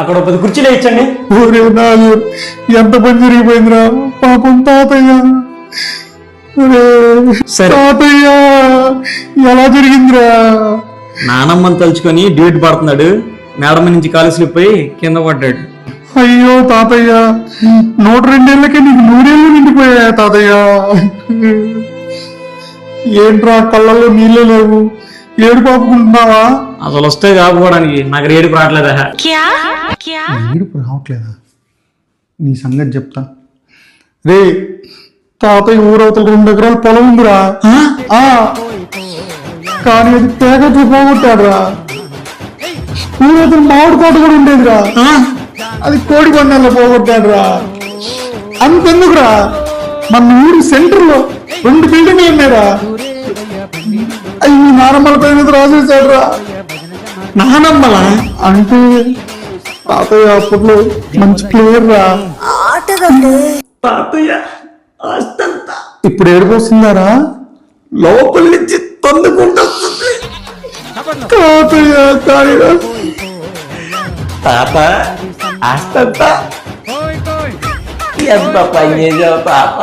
అక్కడ పది కుర్చీలు ఇచ్చండి. నాగు ఎంత పని జరిగిపోయిందిరా? పాపం తాతయ్య. తాతయ్య ఎలా జరిగిందిరా? నానమ్మని తలుచుకొని డ్యూటీ పడుతున్నాడు. మేడం నుంచి కాలు స్లిప్ అయి కింద పడ్డాడు. అయ్యో తాతయ్య నూట రెండేళ్ళకే నీకు నూరేళ్ళు నిండిపోయా తాతయ్య? ఏంట్రా కళ్ళల్లో నీళ్ళే లేవు. ఏడుకోకుంటున్నావా అసలు వస్తే కాకపోవడానికి నాకు ఏడుపు రావట్లేదా? ఏడుపు రావట్లేదా? నీ సంగతి చెప్తా. రే తాతయ్య ఊరవతల రెండు ఎకరాలు పొలం ఉందిరా. కానీ అది తేగట్లు పోగొట్టాడురా. ఊరవతలు మామిడి తోట కూడా ఉండేదిరా. అది కోడి పందాల్లో పోగొట్టాడురా. అంతెందుకురా? మన ఊరి సెంటర్లో రెండు బిల్డింగ్లు ఉన్నాయిరా. నానమ్మల పైన రాసేసాడురా నానమ్మలా? అంటే తాతయ్య అప్పట్లో మంచి ప్లేయర్ రా తాతయ్య ఇప్పుడు ఏడిపోతుందారా లోపల నుంచి తొందుకుంటుంది తాతయ్య తాత ఆస్తంతా ఎంత పని చేసావు తాత